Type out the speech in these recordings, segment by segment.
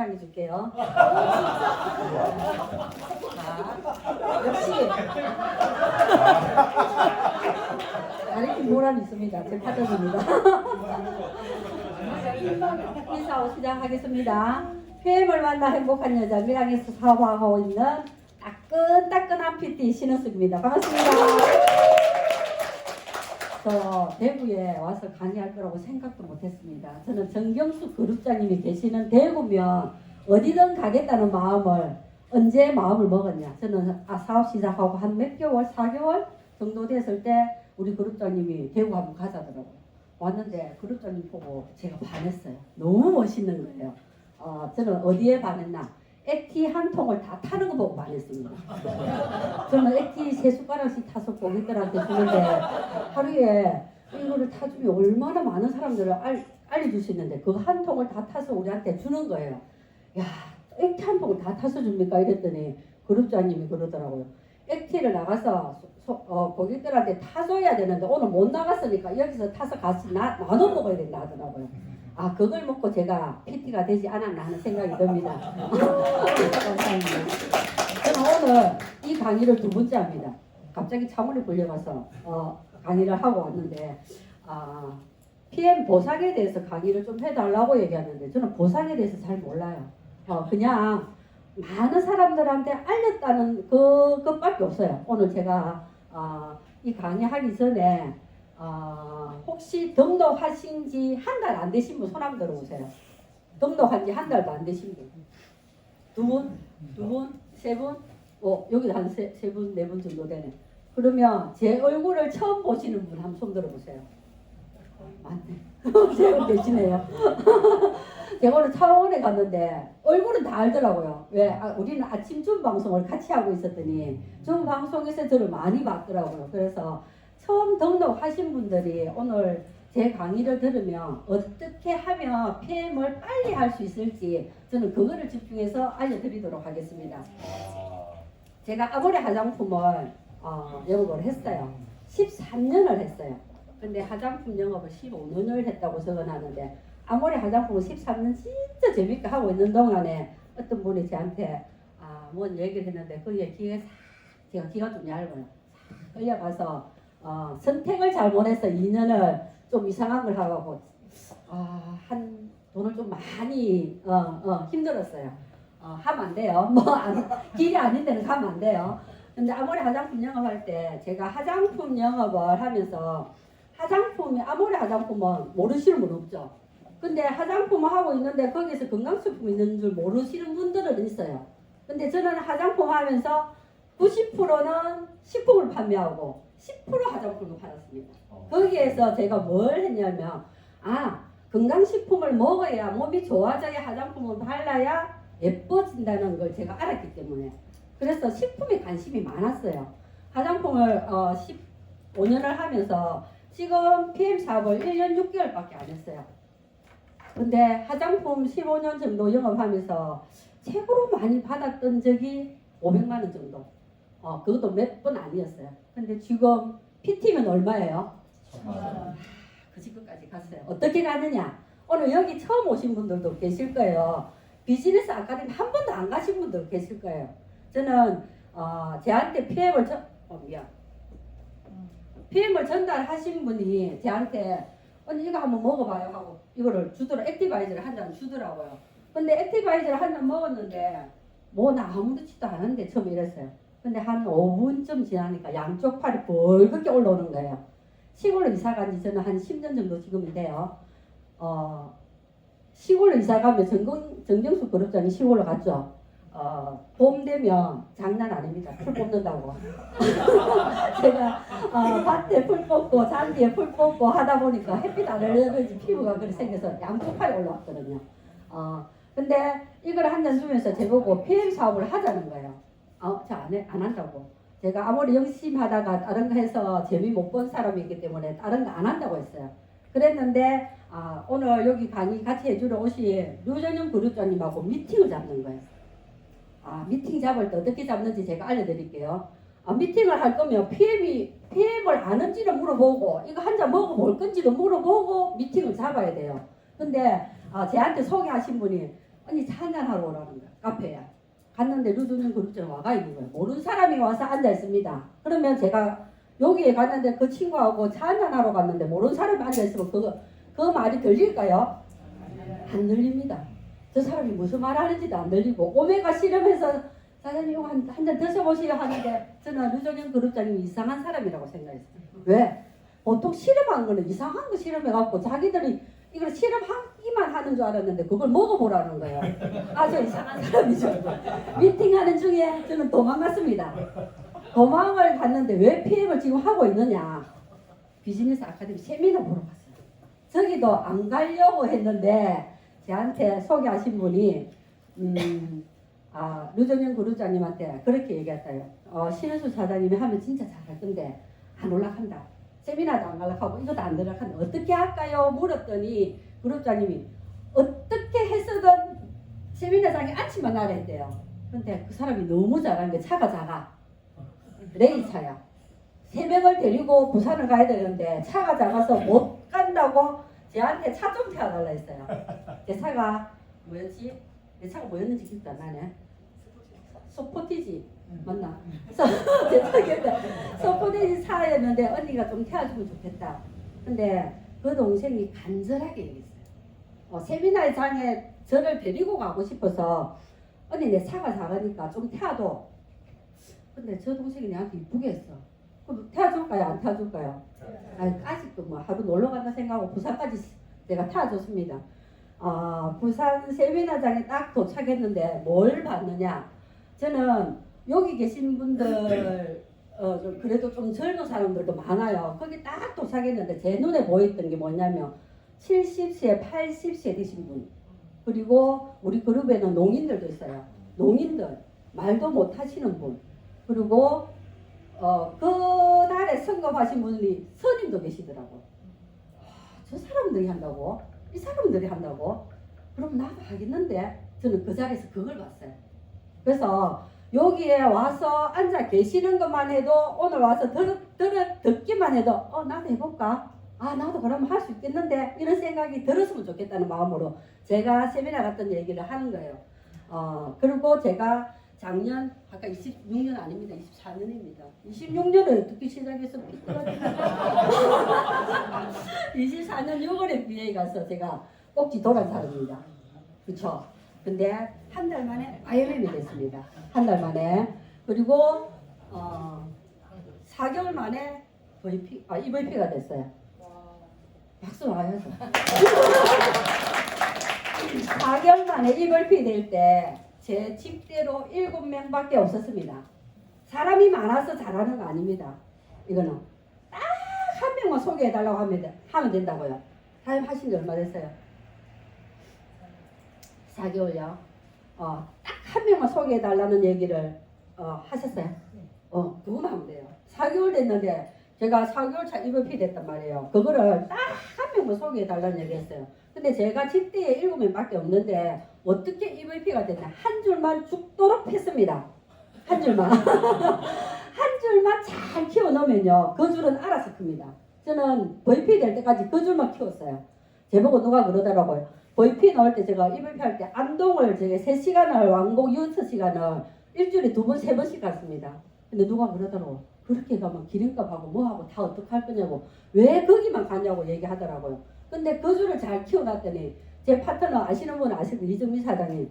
모란이 줄게요. 자, 역시 다리키 모란이 있습니다. 제 파전입니다. 인사하고 시작하겠습니다. PM을 만나 행복한 여자 밀양에서 사업하고 있는 따끈따끈한 PT 신은숙입니다. 반갑습니다. 저 대구에 와서 강의할 거라고 생각도 못했습니다. 저는 정경수 그룹장님이 계시는 대구면 어디든 가겠다는 마음을 언제 마음을 먹었냐. 저는 아, 사업 시작하고 한 몇 개월, 4개월 정도 됐을 때 우리 그룹장님이 대구 한번 가자더라고요. 왔는데 그룹장님 보고 제가 반했어요. 너무 멋있는 거예요. 어, 저는 어디에 반했나? 액티 한 통을 다 타는 거 보고 반했습니다. 저는 액티 세 숟가락씩 타서 고객들한테 주는데 하루에 이거를 타주면 얼마나 많은 사람들을 알, 알려주시는데 그 한 통을 다 타서 우리한테 주는 거예요. 야, 액티 한 통을 다 타서 줍니까? 이랬더니 그룹장님이 그러더라고요. 액티를 나가서 소- 소- 어, 고객들한테 타줘야 되는데 오늘 못 나갔으니까 여기서 타서 같이 나, 나눠 먹어야 된다 하더라고요. 아, 그걸 먹고 제가 PT가 되지 않았나 하는 생각이 듭니다. 감사합니다. 저는 오늘 이 강의를 두 번째 합니다. 갑자기 차문에 불려가서 어, 강의를 하고 왔는데 아, PM 보상에 대해서 강의를 좀 해달라고 얘기하는데 저는 보상에 대해서 잘 몰라요. 어, 그냥 많은 사람들한테 알렸다는 그 것밖에 없어요. 오늘 제가 어, 이 강의하기 전에 어, 혹시 등록하신 지 한 달 안 되신 분 손 한번 들어보세요. 등록한 지 한 달도 안 되신 분. 두 분? 두 분? 세 분? 어, 여기 한세 분, 네 분 정도 되네. 그러면 제 얼굴을 처음 보시는 분 한번 손 들어보세요. 맞네. 제가 계시네요. 제가 오늘 차원에 갔는데 얼굴은 다 알더라고요. 왜? 아, 우리는 아침 줌 방송을 같이 하고 있었더니 줌 방송에서 저를 많이 봤더라고요. 그래서 처음 등록하신 분들이 오늘 제 강의를 들으면 어떻게 하면 PM을 빨리 할 수 있을지 저는 그거를 집중해서 알려드리도록 하겠습니다. 제가 아모레 화장품을 어, 영업을 했어요. 13년을 했어요. 근데 화장품 영업을 15년을 했다고 적어놨는데 아모레 화장품을 13년 진짜 재밌게 하고 있는 동안에 어떤 분이 저한테 아, 뭔 얘기를 했는데 귀에 싹 제가 귀가 좀 얇아요. 싹 끌려가서 어, 선택을 잘못해서 2년을 좀 이상한 걸 하고 아, 한 돈을 좀 많이 어, 어, 힘들었어요. 어, 하면 안 돼요. 뭐 안, 길이 아닌 데는 가면 안 돼요. 근데 아무리 화장품 영업할 때 제가 화장품 영업을 하면서 화장품이 아무리 화장품은 모르시는 분 없죠. 근데 화장품을 하고 있는데 거기서 건강식품이 있는 줄 모르시는 분들은 있어요. 근데 저는 화장품 하면서 90%는 식품을 판매하고 10% 화장품을 팔았습니다. 거기에서 제가 뭘 했냐면 아 건강식품을 먹어야 몸이 좋아져야 화장품을 발라야 예뻐진다는 걸 제가 알았기 때문에 그래서 식품에 관심이 많았어요. 화장품을 어, 15년을 하면서 지금 PM 사업을 1년 6개월밖에 안 했어요. 근데 화장품 15년 정도 영업하면서 최고로 많이 받았던 적이 500만 원 정도. 어, 그것도 몇 번 아니었어요. 근데 지금 PT면 얼마예요? 그 집까지 갔어요. 어떻게 가느냐? 오늘 여기 처음 오신 분들도 계실 거예요. 비즈니스 아카데미 한 번도 안 가신 분도 계실 거예요. 저는 어, 저한테 PM을 전, 어, 미안. PM을 전달하신 분이 저한테 언니 이거 한번 먹어봐요 하고 이거를 주더라 액티바이저를 한 잔 주더라고요. 근데 액티바이저를 한 잔 먹었는데 뭐나 아무렇지도 않은데 처음 이랬어요. 근데 한 5분쯤 지나니까 양쪽 팔이 벌겋게 올라오는 거예요. 시골로 이사 간 지 저는 한 10년 정도 지금이 돼요. 어, 시골로 이사 가면 정경, 정경수 그룹장이 시골로 갔죠. 어, 봄 되면 장난 아닙니다. 풀 뽑는다고. 제가 어, 밭에 풀 뽑고 잔디에 풀 뽑고 하다 보니까 햇빛 안 흘러든지 피부가 그렇게 생겨서 양쪽 팔이 올라왔거든요. 어, 근데 이걸 한 잔 주면서 제보고 PM 사업을 하자는 거예요. 어, 저안 안 한다고. 제가 아무리 열심하다가 다른 거 해서 재미 못 본 사람이기 때문에 다른 거 안 한다고 했어요. 그랬는데 아, 오늘 여기 강의 같이 해주러 오신 류전영 그룹장님하고 미팅을 잡는 거예요. 아, 미팅 잡을 때 어떻게 잡는지 제가 알려드릴게요. 아, 미팅을 할 거면 PM이 PM을 아는지를 물어보고 이거 한 잔 먹어볼 건지도 물어보고 미팅을 잡아야 돼요. 근데 아, 저한테 소개하신 분이 아니 찬양하러 오라는 거야 카페에 갔는데 루드님 그룹장 와가 있는 거예요 모르는 사람이 와서 앉아 있습니다 그러면 제가 여기에 갔는데 그 친구하고 찬양하러 갔는데 모르는 사람이 앉아 있으면 그거 그 말이 들릴까요? 안 들립니다 저 사람이 무슨 말 하는지도 안 들리고 오메가 실험해서 사장님 한잔 드셔보시려 하는데 저는 류정현 그룹장님이 이상한 사람이라고 생각했어요 왜? 보통 실험한 거는 이상한 거 실험해갖고 자기들이 이걸 실험하기만 하는 줄 알았는데 그걸 먹어보라는 거예요. 아주 이상한 사람이죠. 미팅하는 중에 저는 도망갔습니다. 도망을 갔는데 왜 PM을 지금 하고 있느냐. 비즈니스 아카데미 세미나 보러 갔어요. 저기도 안 가려고 했는데 저한테 소개하신 분이 음, 아, 류정현 그룹장님한테 그렇게 얘기했어요. 어, 신은수 사장님이 하면 진짜 잘할 건데 안 올라간다. 세미나도 안 갈락하고 이것도 안 들어간다. 어떻게 할까요? 물었더니 그룹장님이 어떻게 해서든 세미나장에 앉히만 나라 했대요. 근데 그 사람이 너무 잘하는 게 차가 작아. 레이 차야. 세 명을 데리고 부산을 가야 되는데 차가 작아서 못 간다고 저한테 차 좀 태워달라 했어요. 제 차가 뭐였지? 내 차가 뭐였는지 기억도 안 나네. 소포티지 맞나? 차가 소포티지 차였는데 언니가 좀 태워주면 좋겠다. 근데 그 동생이 간절하게 얘기했어요. 어, 세미나장에 저를 데리고 가고 싶어서 언니 내 차가 작으니까 좀 태워도 근데 저 동생이 내한테 이쁘게 했어. 그럼 태워줄까요? 안 태워줄까요? 아, 아직도 뭐 하루 놀러 간다 생각하고 부산까지 제가 태워줬습니다. 아, 부산 세미나장에 딱 도착했는데 뭘 봤느냐? 저는 여기 계신 분들 어, 좀 그래도 좀 젊은 사람들도 많아요. 거기 딱 도착했는데 제 눈에 보였던 게 뭐냐면 70세, 80세 되신 분 그리고 우리 그룹에는 농인들도 있어요. 농인들 말도 못 하시는 분 그리고 어, 그날에 선거하신 분이 선임도 계시더라고. 와, 저 사람들이 한다고? 이 사람들이 한다고? 그럼 나도 하겠는데 저는 그 자리에서 그걸 봤어요. 그래서 여기에 와서 앉아 계시는 것만 해도 오늘 와서 들, 들, 듣기만 해도 어 나도 해볼까? 아 나도 그러면 할 수 있겠는데 이런 생각이 들었으면 좋겠다는 마음으로 제가 세미나 같은 얘기를 하는 거예요. 어 그리고 제가 작년 아까 26년 아닙니다. 24년입니다. 26년을 듣기 시작해서 24년 6월에 BA 가서 제가 꼭지 돌아온 사람입니다. 그렇죠? 근데 한 달 만에 IMM이 됐습니다. 한 달 만에 그리고 어, 4개월 만에 VP 아 EVP가 됐어요. 박수 와야죠. 4개월 만에 EVP 될 때 제 집대로 7명밖에 없었습니다. 사람이 많아서 잘하는 거 아닙니다. 이거는 딱 한 명만 소개해달라고 하면, 돼- 하면 된다고요. 사장님 하신 지 얼마 됐어요? 4개월요. 어, 딱 한 명만 소개해 달라는 얘기를 어, 하셨어요. 어, 그거만 하면 돼요. 4개월 됐는데 제가 4개월 차 EVP 됐단 말이에요. 그거를 딱 한 명만 소개해 달라는 얘기 했어요. 근데 제가 집대에 7명밖에 없는데 어떻게 EVP가 됐냐. 한 줄만 죽도록 했습니다. 한 줄만. 한 줄만 잘 키워놓으면요. 그 줄은 알아서 큽니다. 저는 VP 될 때까지 그 줄만 키웠어요. 제보고 누가 그러더라고요. VP 나올 때 제가 EVP 할때 안동을 제가 3시간을 왕복 6시간을 일주일에 두 번, 세 번씩 갔습니다. 근데 누가 그러더라고. 그렇게 가면 기름값하고 뭐하고 다 어떡할 거냐고. 왜 거기만 가냐고 얘기하더라고요. 근데 그 줄을 잘 키워놨더니 제 파트너 아시는 분 아시고 이정미 사장님.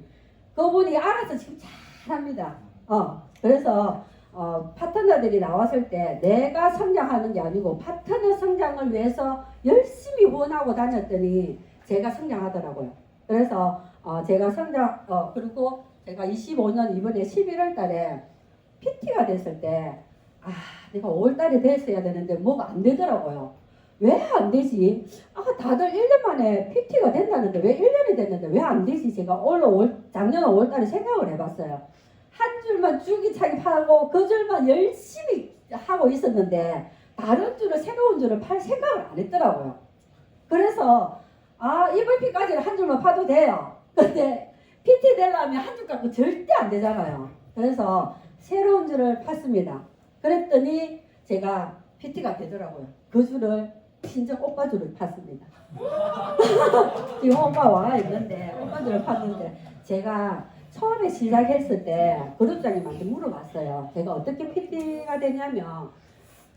그분이 알아서 지금 잘합니다. 어, 그래서 어, 파트너들이 나왔을 때 내가 성장하는 게 아니고 파트너 성장을 위해서 열심히 후원하고 다녔더니 제가 성장하더라고요. 그래서 어, 제가 성장 어, 그리고 제가 25년 이번에 11월 달에 PT가 됐을 때 아, 내가 5월 달에 됐어야 되는데 뭐가 안 되더라고요. 왜 안 되지? 아, 다들 1년 만에 PT가 된다는데 왜 1년이 됐는데 왜 안 되지? 제가 올 5월, 작년 5월 달에 생각을 해봤어요. 한 줄만 줄기차게 파고 그 줄만 열심히 하고 있었는데 다른 줄을 새로운 줄을 팔 생각을 안 했더라고요. 그래서 아 EVP까지는 한 줄만 파도 돼요. 근데 PT 되려면 한 줄 갖고 절대 안 되잖아요. 그래서 새로운 줄을 팠습니다. 그랬더니 제가 PT가 되더라고요. 그 줄을 친정 오빠 줄을 팠습니다. 지금 오빠 와 있는데 오빠 줄을 팠는데 제가 처음에 시작했을 때 그룹장님한테 물어봤어요. 제가 어떻게 PT가 되냐면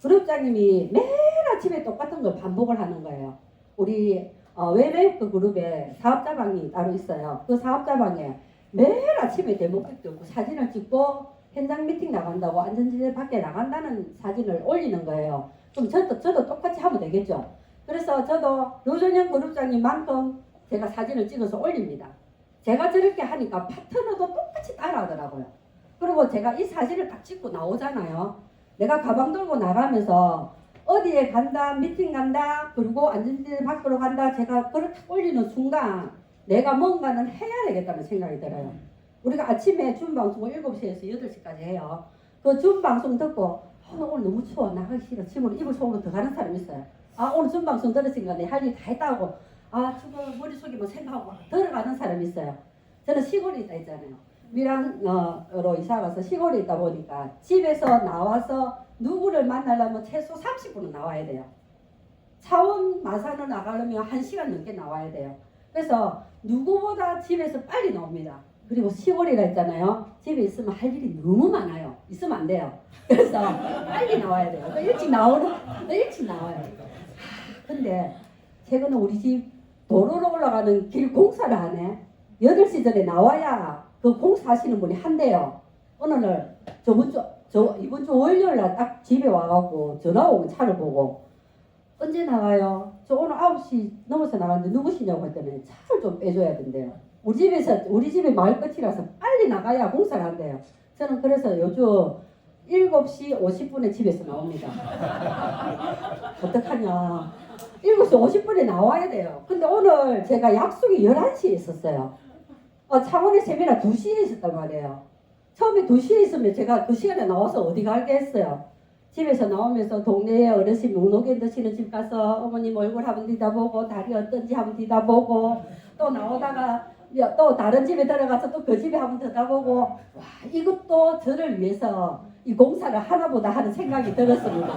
그룹장님이 매일 아침에 똑같은 걸 반복을 하는 거예요. 우리 어, 웹웨이크 그룹에 사업자 방이 따로 있어요. 그 사업자 방에 매일 아침에 데모객 들고 사진을 찍고 현장 미팅 나간다고 안전지대 밖에 나간다는 사진을 올리는 거예요. 그럼 저도, 저도 똑같이 하면 되겠죠. 그래서 저도 노전현 그룹장님만큼 제가 사진을 찍어서 올립니다. 제가 저렇게 하니까 파트너도 똑같이 따라하더라고요. 그리고 제가 이 사진을 딱 찍고 나오잖아요. 내가 가방 들고 나가면서 어디에 간다, 미팅 간다, 그리고 안전지대 밖으로 간다. 제가 그렇게 올리는 순간 내가 뭔가는 해야 되겠다는 생각이 들어요. 우리가 아침에 준 방송을 7시에서 8시까지 해요. 그 준 방송 듣고 아, 오늘 너무 추워 나가기 싫어 짐으로 이불 속으로 들어가는 사람 있어요. 아 오늘 준 방송 들었으니까 내 할 일 다 했다고 아 지금 머릿속에 뭐 생각하고 들어가는 사람이 있어요. 저는 시골에 있다 했잖아요. 밀양으로 이사 가서 시골에 있다 보니까 집에서 나와서 누구를 만나려면 최소 30분은 나와야 돼요. 차원 마산을 나가려면 1시간 넘게 나와야 돼요. 그래서 누구보다 집에서 빨리 나옵니다. 그리고 시골이라 했잖아요. 집에 있으면 할 일이 너무 많아요. 있으면 안 돼요. 그래서 빨리 나와야 돼요. 또 일찍 나오는, 또 일찍 나와요. 하, 근데 최근에 우리 집 도로로 올라가는 길 공사를 하네. 8시 전에 나와야 그 공사하시는 분이 한대요. 날 저번 주, 저 이번 주 월요일 날 딱 집에 와갖고 전화 오고 차를 보고 언제 나가요? 저 오늘 9시 넘어서 나갔는데 누구시냐고 했더니 차를 좀 빼줘야 된대요. 우리 집에서 우리 집이 마을 끝이라서 빨리 나가야 공사를 한대요. 저는 그래서 요즘 7시 50분에 집에서 나옵니다. 어떡하냐. 7시 50분에 나와야 돼요. 근데 오늘 제가 약속이 11시에 있었어요. 어, 창원에 세미나 2시에 있었단 말이에요. 처음에 2시에 있으면 제가 그 시간에 나와서 어디 갈겠어요. 집에서 나오면서 동네에 어르신 묵노개 드시는 집 가서 어머님 얼굴 한번 뒤다보고 다리 어떤지 한번 뒤다보고 또 나오다가 야, 또 다른 집에 들어가서 또 그 집에 한번 들여다보고 와 이것도 저를 위해서 이 공사를 하나보다 하는 생각이 들었습니다.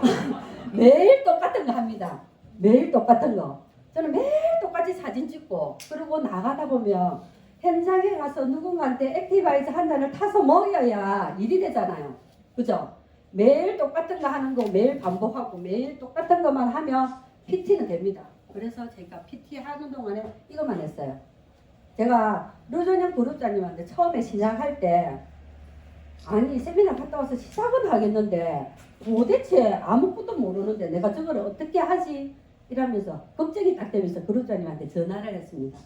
매일 똑같은 거 합니다. 매일 똑같은 거. 저는 매일 똑같이 사진 찍고 그리고 나가다 보면 현장에 가서 누군가한테 액티바이즈 한 잔을 타서 먹여야 일이 되잖아요. 그죠? 매일 똑같은 거 하는 거 매일 반복하고 매일 똑같은 것만 하면 PT는 됩니다. 그래서 제가 PT 하는 동안에 이것만 했어요. 제가 류전영 그룹장님한테 처음에 시작할 때 아니 세미나 갔다 와서 시작은 하겠는데 도대체 아무것도 모르는데 내가 저걸 어떻게 하지? 이러면서 걱정이 딱 되면서 그룹장님한테 전화를 했습니다.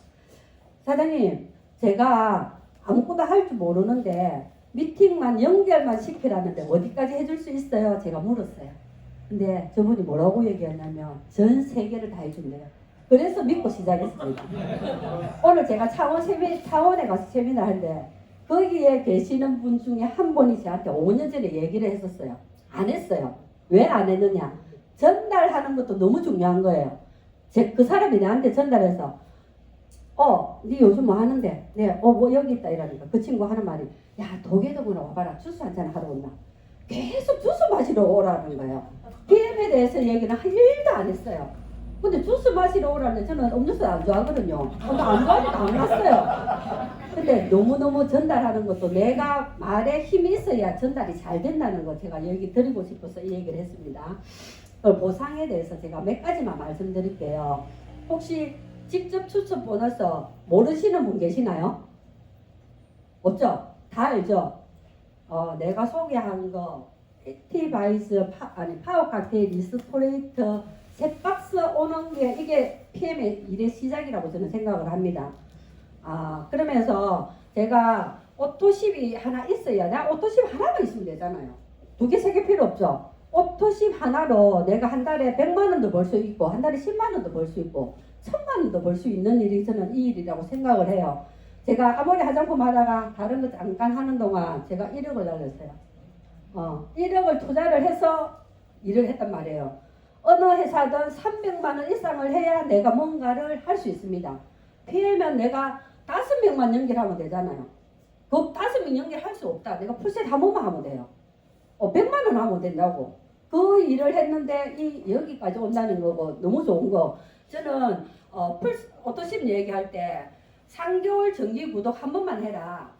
사장님 제가 아무것도 할 줄 모르는데 미팅만 연결만 시키라는데 어디까지 해줄 수 있어요? 제가 물었어요. 근데 저분이 뭐라고 얘기했냐면 전 세계를 다 해준대요. 그래서 믿고 시작했습니다. 오늘 제가 차원 세미, 차원에 가서 세미나 할때 거기에 계시는 분 중에 한 분이 저한테 5년 전에 얘기를 했었어요. 안 했어요. 왜 안 했느냐? 전달하는 것도 너무 중요한 거예요. 제, 그 사람이 나한테 전달해서 어, 네 요즘 뭐 하는데? 네, 어, 뭐 여기 있다 이러니까 그 친구 하는 말이 야, 도계도구나 와봐라. 주스 한잔 하러 온다. 계속 주스 마시러 오라는 거예요. PM에 대해서 얘기는 한 일도 안 했어요. 근데 주스 마시러 오라는데 저는 음료수 안 좋아하거든요. 어, 나안 좋아하니까 안 갔어요. 근데 너무너무 전달하는 것도 내가 말에 힘이 있어야 전달이 잘 된다는 거 제가 여기 드리고 싶어서 이 얘기를 했습니다. 그 보상에 대해서 제가 몇 가지만 말씀드릴게요. 혹시 직접 추천 보너스 모르시는 분 계시나요? 없죠? 다 알죠? 어, 내가 소개한 거 액티바이스 파, 아니 파워 칵테일 리스토레이터 세 박스 오는 게 이게 PM의 일의 시작이라고 저는 생각을 합니다. 아 그러면서 제가 오토십이 하나 있어야 나 오토십 하나만 있으면 되잖아요. 두 개 세 개 필요 없죠. 오토십 하나로 내가 한 달에 100만 원도 벌 수 있고 한 달에 10만 원도 벌 수 있고 천만 원도 벌 수 있는 일이 저는 이 일이라고 생각을 해요. 제가 아무리 화장품 하다가 다른 거 잠깐 하는 동안 제가 1억을 날렸어요. 어, 1억을 투자를 해서 일을 했단 말이에요. 어느 회사든 300만 원 이상을 해야 내가 뭔가를 할 수 있습니다. 피해면 내가 5명만 연결하면 되잖아요. 그 5명 연결할 수 없다. 내가 풀셋 한 번만 하면 돼요. 어, 100만 원 하면 된다고. 그 일을 했는데 이 여기까지 온다는 거고 너무 좋은 거. 저는 어, 풀 오토십 얘기할 때 3개월 정기 구독 한 번만 해라.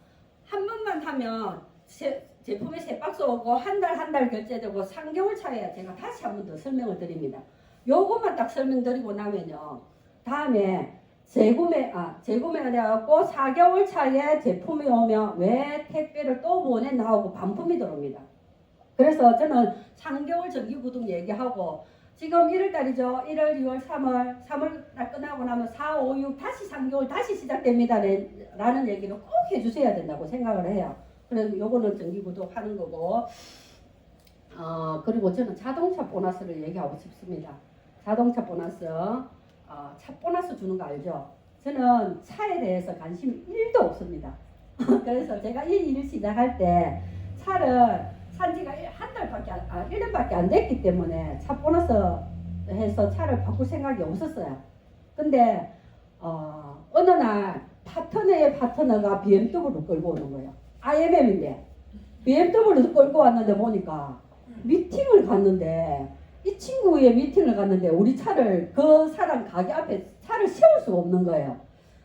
한 번만 하면 제, 제품이 세 박스 오고 한 달 한 달 결제되고 3개월 차에 제가 다시 한 번 더 설명을 드립니다. 요것만 딱 설명드리고 나면요. 다음에 재구매 아 재구매가 되었고 4개월 차에 제품이 오면 왜 택배를 또 보냈나 하고 반품이 들어옵니다. 그래서 저는 3개월 정기 구독 얘기하고 지금 1월 달이죠. 1월, 2월, 3월, 3월 달 끝나고 나면 4, 5, 6 다시 3개월 다시 시작됩니다. 라는 얘기를 꼭 해주셔야 된다고 생각을 해요. 그래서 요거는 정기 구독 하는 거고 어 그리고 저는 자동차 보너스를 얘기하고 싶습니다. 자동차 보너스 어, 차 보너스 주는 거 알죠? 저는 차에 대해서 관심이 1도 없습니다. 그래서 제가 이 일을 시작할 때 차를 산 지가 일- 한 달밖에 안, 아, 1년밖에 안 됐기 때문에 차 보너스 해서 차를 바꿀 생각이 없었어요. 근데 어, 어느 날 파트너의 파트너가 BMW를 끌고 오는 거예요. IMM인데 BMW를 끌고 왔는데 보니까 미팅을 갔는데 이 친구의 미팅을 갔는데 우리 차를 그 사람 가게 앞에 차를 세울 수가 없는 거예요.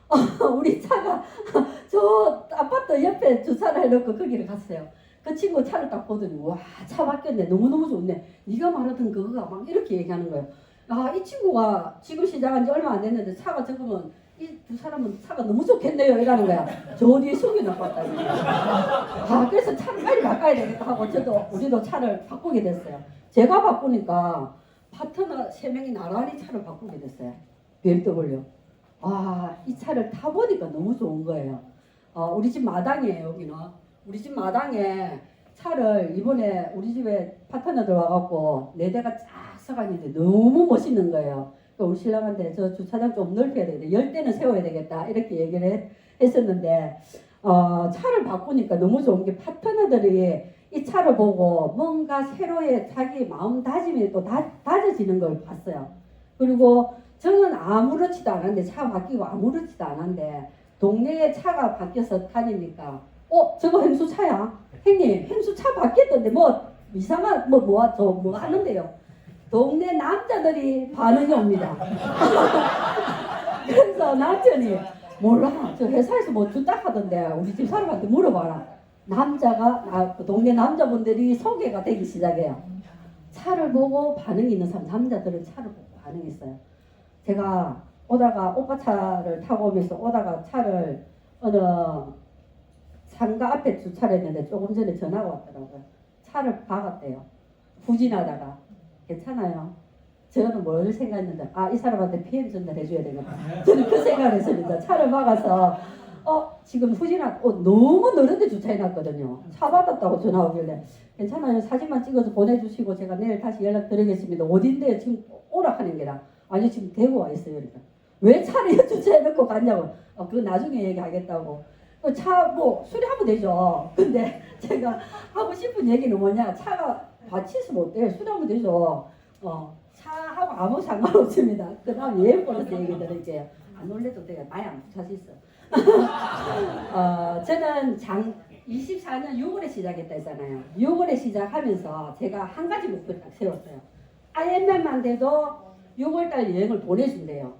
우리 차가 저 아파트 옆에 주차를 해놓고 거기를 갔어요. 그 친구 차를 딱 보더니 와 차 바뀌었네 너무너무 좋네 네가 말하던 그거가 막 이렇게 얘기하는 거예요. 아 이 친구가 지금 시작한 지 얼마 안 됐는데 차가 적으면 이 두 사람은 차가 너무 좋겠네요 이라는 거야. 저 뒤에 나빴다니. 아 그래서 차를 빨리 바꿔야 되겠다 하고 저도 우리도 차를 바꾸게 됐어요. 제가 바꾸니까 파트너 세 명이 나란히 차를 바꾸게 됐어요. BMW. 아, 이 차를 타보니까 너무 좋은 거예요. 어, 우리 집 마당이에요, 여기는. 우리 집 마당에 차를 이번에 우리 집에 파트너들 와갖고 네 대가 쫙 서가는데 너무 멋있는 거예요. 그러니까 우리 신랑한테 저 주차장 좀 넓혀야 되겠다. 열 대는 세워야 되겠다. 이렇게 얘기를 했, 했었는데, 어, 차를 바꾸니까 너무 좋은 게 파트너들이 이 차를 보고 뭔가 새로의 자기 마음 다짐이 또 다, 다져지는 걸 봤어요. 그리고 저는 아무렇지도 않은데 차 바뀌고 아무렇지도 않은데 동네에 차가 바뀌어서 다니니까 어 저거 행수 차야. 형님 행수 차 바뀌었던데 뭐 이상한 뭐 뭐 저 뭐 하는데요? 동네 남자들이 반응이 옵니다. 그래서 남편이 몰라. 저 회사에서 뭐 준다 하던데 우리 집 사람한테 물어봐라. 남자가 아, 그 동네 남자분들이 소개가 되기 시작해요. 차를 보고 반응이 있는 사람 남자들은 차를 보고 반응했어요. 제가 오다가 오빠 차를 타고 오면서 오다가 차를 어느 상가 앞에 주차를 했는데 조금 전에 전화가 왔더라고요. 차를 박았대요. 후진하다가 괜찮아요. 저는 뭘 생각했는데 아 이 사람한테 피해 전달 해줘야 되겠다. 저는 그 생각을 했습니다. 차를 박아서 어 지금 후진하 어, 너무 넓은데 주차해놨거든요. 차 받았다고 전화 오길래 괜찮아요. 사진만 찍어서 보내주시고 제가 내일 다시 연락드리겠습니다. 어딘데 지금 오락하는 게라 아니 지금 대구 와 있어요. 그러니까 왜 차를 주차해놓고 갔냐고. 어, 그거 나중에 얘기하겠다고. 어, 차뭐 수리 하면 되죠. 근데 제가 하고 싶은 얘기는 뭐냐. 차가 받치서 못돼. 수리 하면 되죠. 어, 차하고 아무 상관없습니다. 그 다음 예행 보너스 얘기 드릴게요. 안 놀래도 돼요. 많이 안 붙여서 있어. 어, 저는 장 24년 6월에 시작했다 했잖아요. 6월에 시작하면서 제가 한 가지 목표를 딱 세웠어요. IMM만 돼도 6월달 여행을 보내준대요.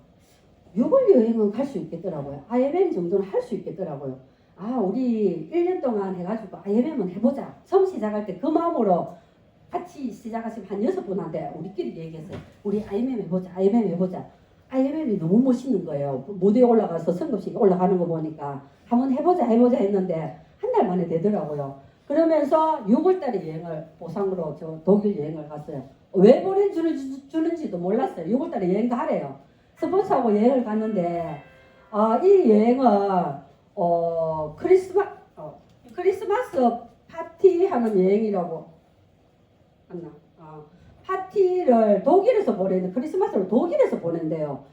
6월 여행은 갈 수 있겠더라고요. IMM 정도는 할 수 있겠더라고요. 아, 우리 1년 동안 해가지고 IMM은 해보자. 처음 시작할 때 그 마음으로 같이 시작하시면 한 여섯 분한테 우리끼리 얘기했어요. 우리 IMM 해보자. IMM 해보자. IMM이 너무 멋있는 거예요. 무대에 올라가서 성급식 올라가는 거 보니까 한번 해보자 해보자 했는데 한 달 만에 되더라고요. 그러면서 6월달에 여행을 보상으로 저 독일 여행을 갔어요. 왜 보내주는지 도 몰랐어요. 6월달에 여행 가래요. 스폰서하고 여행을 갔는데 아, 이 여행은 어, 크리스마 어, 크리스마스 파티하는 여행이라고 맞나? 아, 파티를 독일에서 보내는 크리스마스를 독일에서 보낸대요.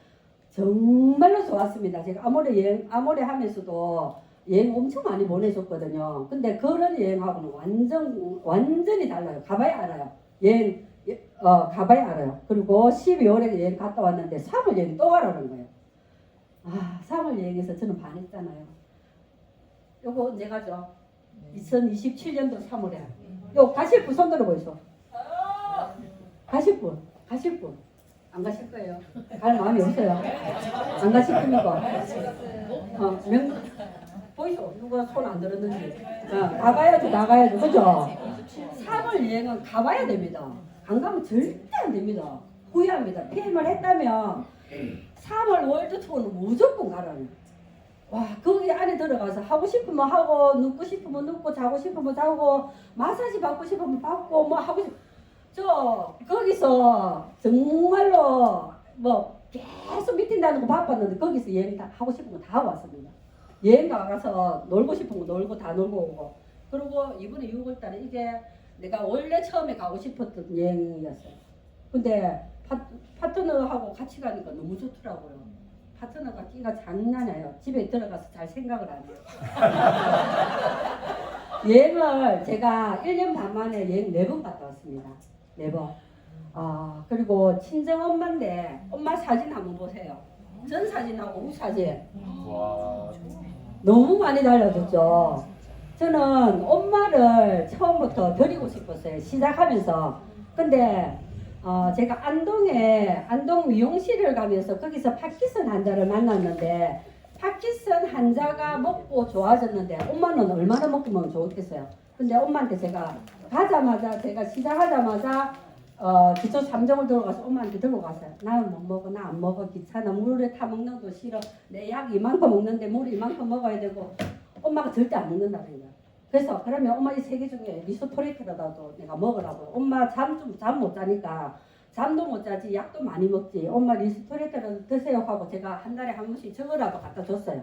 정말로 좋았습니다. 제가 아모레 여행 아모레 하면서도 여행 엄청 많이 보내줬거든요. 근데 그런 여행하고는 완전 완전히 달라요. 가봐야 알아요. 여행 어, 가봐야 알아요. 그리고 12월에 여행 갔다 왔는데 3월 여행 또 가라는 거예요. 아, 3월 여행에서 저는 반했잖아요. 요거 언제 가죠? 2027년도 3월에. 요 가실 분 손 들어 보이소. 가실 분, 가실 분. 안 가실 거예요? 갈 마음이 없어요. 안 가실 겁니까? 어, 명, 보이죠? 누가 손 안 들었는지. 어, 가봐야죠, 나가야죠. 그죠? 3월 여행은 가봐야 됩니다. 안 가면 절대 안 됩니다. 후회합니다. PM을 했다면 3월 월드 투어는 무조건 가라는. 와, 거기 안에 들어가서 하고 싶으면 하고, 눕고 싶으면 눕고, 자고 싶으면 자고, 마사지 받고 싶으면 받고, 뭐 하고 싶, 저, 거기서 정말로 뭐 계속 미팅 다니고 바빴는데 거기서 여행 다 하고 싶은 거 다 왔습니다. 여행 가서 놀고 싶은 거 놀고 다 놀고 오고. 그리고 이번에 6월 달에 이게 내가 원래 처음에 가고 싶었던 여행이었어요. 근데 파, 파트너하고 같이 가니까 너무 좋더라고요. 파트너가 끼가 장난해요. 집에 들어가서 잘 생각을 안 해요. 여행을 제가 1년 반 만에 여행 4번 갔다 왔습니다. 4번. 아, 그리고 친정 엄마인데 엄마 사진 한번 보세요. 전 사진하고 후 사진. 와. 너무 많이 달라졌죠. 저는 엄마를 처음부터 드리고 싶었어요. 시작하면서. 근데 어, 제가 안동에 안동 미용실을 가면서 거기서 파키슨 환자를 만났는데 파키슨 환자가 먹고 좋아졌는데 엄마는 얼마나 먹으면 좋겠어요. 근데 엄마한테 제가 가자마자 제가 시작하자마자 어, 기초 3정을 들어가서 엄마한테 들고 갔어요. 나는 못 먹어, 나 안 먹어, 귀찮아, 물에 타 먹는 거 싫어. 내 약 이만큼 먹는데 물 이만큼 먹어야 되고 엄마가 절대 안 먹는다는 거야. 그래서 그러면 엄마 이 세 개 중에 리소토리트라도 내가 먹으라고. 엄마 잠 좀 잠 못 자니까 잠도 못 자지 약도 많이 먹지. 엄마 리소토리트라도 드세요 하고 제가 한 달에 한 번씩 저거라도 갖다 줬어요.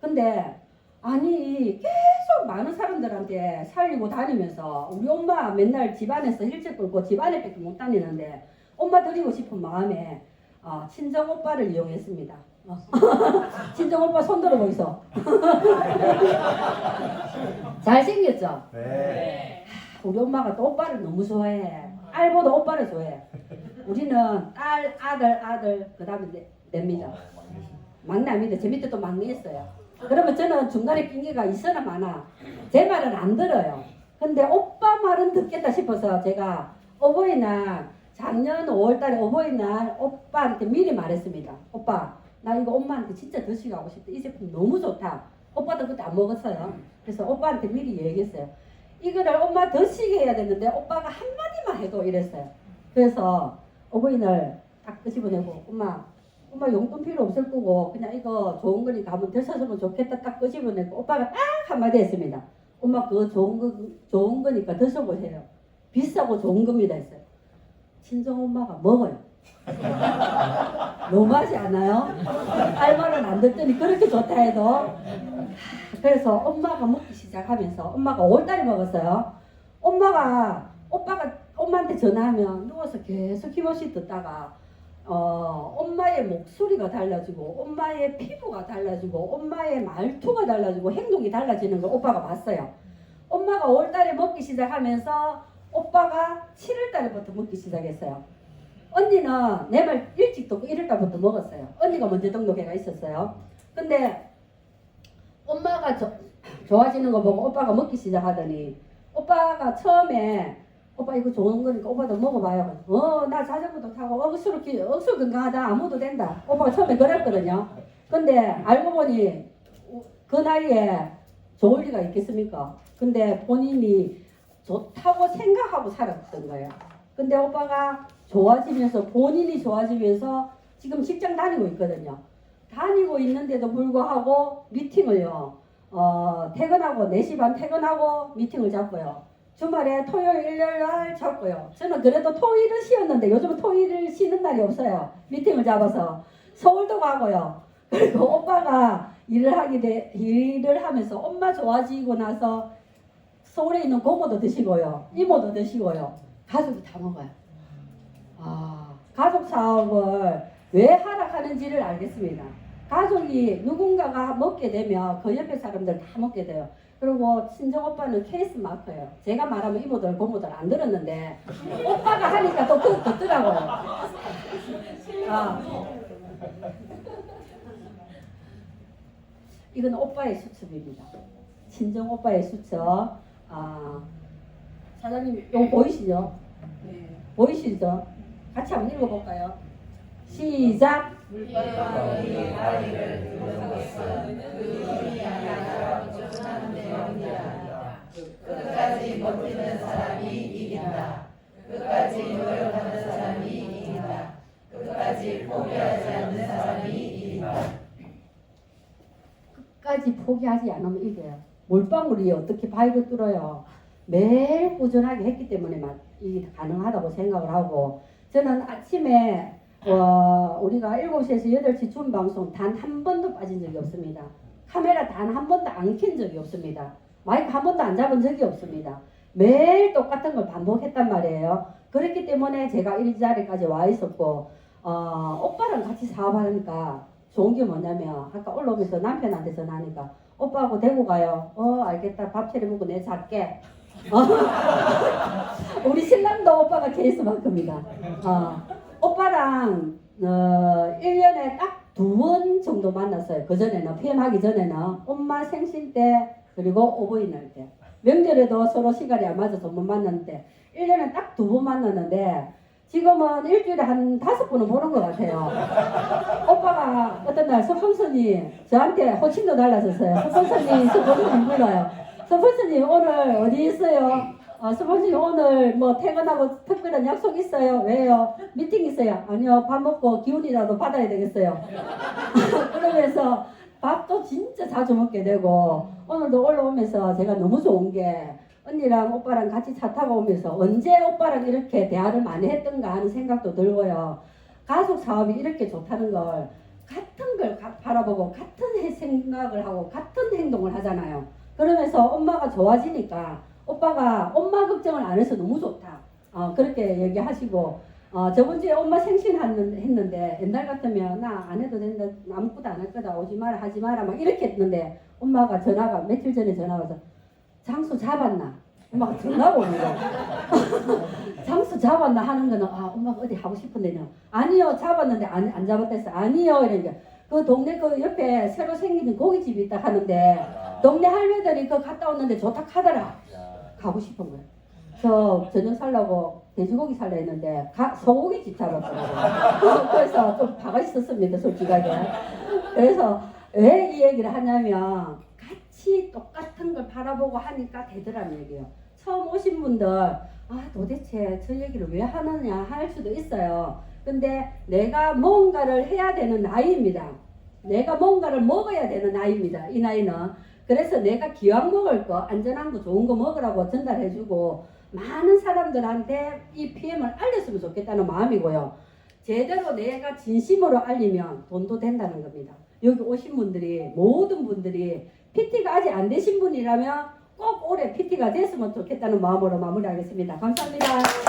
근데 아니 계속 많은 사람들한테 살리고 다니면서 우리 엄마 맨날 집안에서 힐체 끌고 집안에밖에 못 다니는데 엄마 드리고 싶은 마음에 어, 친정 오빠를 이용했습니다. 어. 친정 오빠 손 들어 보이소. 잘생겼죠? 네. 우리 엄마가 또 오빠를 너무 좋아해. 알보다 오빠를 좋아해. 우리는 딸, 아들, 아들, 그 다음에 냅니다. 막내 아닙니다. 제 밑에 또 막내 있어요. 그러면 저는 중간에 핑계가 있어나 마나 제 말은 안 들어요. 근데 오빠 말은 듣겠다 싶어서 제가 어버이날 작년 5월달에 어버이날 오빠한테 미리 말했습니다. 오빠 나 이거 엄마한테 진짜 드시고 하고 싶다. 이 제품 너무 좋다. 오빠도 그때 안 먹었어요. 그래서 오빠한테 미리 얘기했어요. 이거를 엄마 드시게 해야 되는데 오빠가 한마디만 해도 이랬어요. 그래서 어버이날 딱 끄집어내고 엄마 엄마 용돈 필요 없을 거고 그냥 이거 좋은 거니까 한번 드셔주면 좋겠다 딱 끄집어내고 오빠가 딱 한마디 했습니다. 엄마 그거 좋은 거 좋은 거니까 드셔보세요. 비싸고 좋은 겁니다 했어요. 친정 엄마가 먹어요. 너무하지 않아요? 할 말은 안 듣더니 그렇게 좋다 해도 그래서 엄마가 먹기 시작하면서 엄마가 5월달에 먹었어요. 엄마가 오빠가 엄마한테 전화하면 누워서 계속 힘없이 듣다가 어, 엄마의 목소리가 달라지고 엄마의 피부가 달라지고 엄마의 말투가 달라지고 행동이 달라지는 걸 오빠가 봤어요. 엄마가 5월달에 먹기 시작하면서 오빠가 7월달부터 먹기 시작했어요. 언니는 내 말 일찍 듣고 1월달부터 먹었어요. 언니가 먼저 등록해가 있었어요. 근데 엄마가 저- 좋아지는 거 보고 오빠가 먹기 시작하더니 오빠가 처음에 오빠 이거 좋은 거니까 오빠도 먹어봐요. 어, 나 자전거도 타고 억수로 기, 억수로 건강하다 아무도 된다. 오빠가 처음에 그랬거든요. 근데 알고 보니 그 나이에 좋을 리가 있겠습니까? 근데 본인이 좋다고 생각하고 살았던 거예요. 근데 오빠가 좋아지면서 본인이 좋아지면서 지금 직장 다니고 있거든요. 다니고 있는데도 불구하고 미팅을요. 어, 퇴근하고 4시 반 퇴근하고 미팅을 잡고요. 주말에 토요일 일요일 날 잡고요. 저는 그래도 토일은 쉬었는데 요즘은 토일을 쉬는 날이 없어요. 미팅을 잡아서 서울도 가고요. 그리고 오빠가 일을 하게 돼 일을 하면서 엄마 좋아지고 나서 서울에 있는 고모도 드시고요. 이모도 드시고요. 가족이 다 먹어요. 아, 가족 사업을 왜 하락하는지를 알겠습니다. 가족이 누군가가 먹게 되면 그 옆에 사람들 다 먹게 돼요. 그리고 친정 오빠는 케이스 마크예요. 제가 말하면 이모들 고모들 안 들었는데 오빠가 하니까 또 그- 듣더라고요. 아. 이건 오빠의 수첩입니다. 친정 오빠의 수첩. 아, 사장님 이거 보이시죠? 네. 보이시죠? 같이 한번 읽어볼까요? 시작. 끝까지 버티는 사람이 이긴다. 끝까지 노력하는 사람이 이긴다. 끝까지 포기하지 않는 사람이 이긴다. 끝까지 포기하지 않으면 이겨요. 물방울이 어떻게 바위를 뚫어요. 매일 꾸준하게 했기 때문에 막 이게 가능하다고 생각을 하고 저는 아침에 어, 우리가 7시에서 8시 준 방송 단 한 번도 빠진 적이 없습니다. 카메라 단 한 번도 안 켠 적이 없습니다. 마이크 한 번도 안 잡은 적이 없습니다. 매일 똑같은 걸 반복했단 말이에요. 그렇기 때문에 제가 이 자리까지 와 있었고 어, 오빠랑 같이 사업하니까 좋은 게 뭐냐면 아까 올라오면서 남편한테 전화하니까 오빠하고 대구 가요. 어 알겠다. 밥 차려 먹고 내 잘게. 어. 우리 신랑도 오빠가 케이스만큼이다. 어. 오빠랑 어, 1년에 딱 두 번 정도 만났어요. 그전에는 피임하기 전에는 엄마 생신 때 그리고 어버이날 때 명절에도 서로 시간이 안 맞아서 못 만났는데 1년에 딱 두 번 만났는데 지금은 일주일에 한 다섯 번은 보는 것 같아요. 오빠가 어떤 날 서fon선이 저한테 호칭도 달라졌어요. 서fon선이 서fon선이 불러요. 서fon선이 오늘 어디 있어요? 어, 서fon선이 오늘 뭐 퇴근하고 특별한 약속 있어요? 왜요? 미팅 있어요? 아니요. 밥 먹고 기운이라도 받아야 되겠어요. 그러면서 밥도 진짜 자주 먹게 되고 오늘도 올라오면서 제가 너무 좋은 게 언니랑 오빠랑 같이 차 타고 오면서 언제 오빠랑 이렇게 대화를 많이 했던가 하는 생각도 들고요. 가족 사업이 이렇게 좋다는 걸 같은 걸 가- 바라보고 같은 해- 생각을 하고 같은 행동을 하잖아요. 그러면서 엄마가 좋아지니까 오빠가 엄마 걱정을 안 해서 너무 좋다. 어, 그렇게 얘기하시고 어, 저번 주에 엄마 생신 했는데 옛날 같으면 나 안 해도 된다 아무것도 안 할 거다 오지 마라 하지 마라 막 이렇게 했는데 엄마가 전화가 며칠 전에 전화가 와서 장소 잡았나? 엄마가 전화가 오는 거야. 장소 잡았나 하는 거는 아 엄마가 어디 하고 싶은데요. 아니요 잡았는데 안, 안 잡았다 했어. 아니요 이러니까 그 동네 그 옆에 새로 생기는 고깃집이 있다 하는데 동네 할매들이 그 갔다 왔는데 좋다 하더라. 가고 싶은 거예요. 저 저녁 살라고 돼지고기 살려 했는데 가, 소고기 집 잡았더라고요. 그래서 좀 바가 있었습니다, 솔직하게. 그래서 왜 이 얘기를 하냐면 같이 똑같은 걸 바라보고 하니까 되더라는 얘기예요. 처음 오신 분들 아 도대체 저 얘기를 왜 하느냐 할 수도 있어요. 근데 내가 뭔가를 해야 되는 나이입니다. 내가 뭔가를 먹어야 되는 나이입니다. 이 나이는. 그래서 내가 기왕 먹을 거 안전한 거 좋은 거 먹으라고 전달해주고 많은 사람들한테 이 PM을 알렸으면 좋겠다는 마음이고요. 제대로 내가 진심으로 알리면 돈도 된다는 겁니다. 여기 오신 분들이 모든 분들이 PT가 아직 안 되신 분이라면 꼭 올해 PT가 됐으면 좋겠다는 마음으로 마무리하겠습니다. 감사합니다.